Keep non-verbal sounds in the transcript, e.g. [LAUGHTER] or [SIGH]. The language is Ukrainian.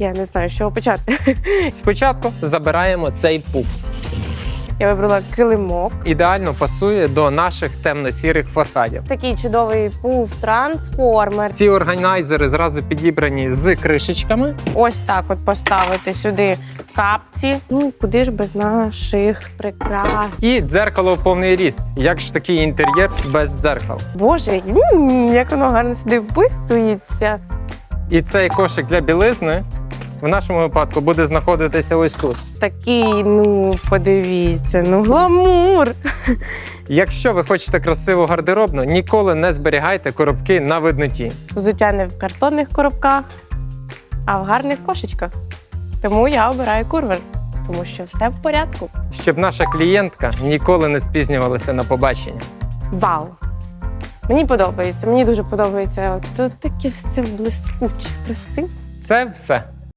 Я не знаю, з чого почати. [LAUGHS] Спочатку забираємо цей пуф. Я вибрала килимок. Ідеально пасує до наших темно-сірих фасадів. Такий чудовий пуф, трансформер. Ці органайзери зразу підібрані з кришечками. Ось так от поставити сюди капці. Ну куди ж без наших прикрас. І дзеркало в повний ріст. Як ж такий інтер'єр без дзеркал? Боже, як воно гарно сюди вписується. І цей кошик для білизни в нашому випадку буде знаходитися ось тут. Такий, ну подивіться, ну гламур. Якщо ви хочете красиву гардеробну, ніколи не зберігайте коробки на видноті. Взуття не в картонних коробках, а в гарних кошечках. Тому я обираю курвер, тому що все в порядку. щоб наша клієнтка ніколи не спізнювалася на побачення. Вау! Мені подобається, мені дуже подобається. От таке все блискуче, красиве. Це все.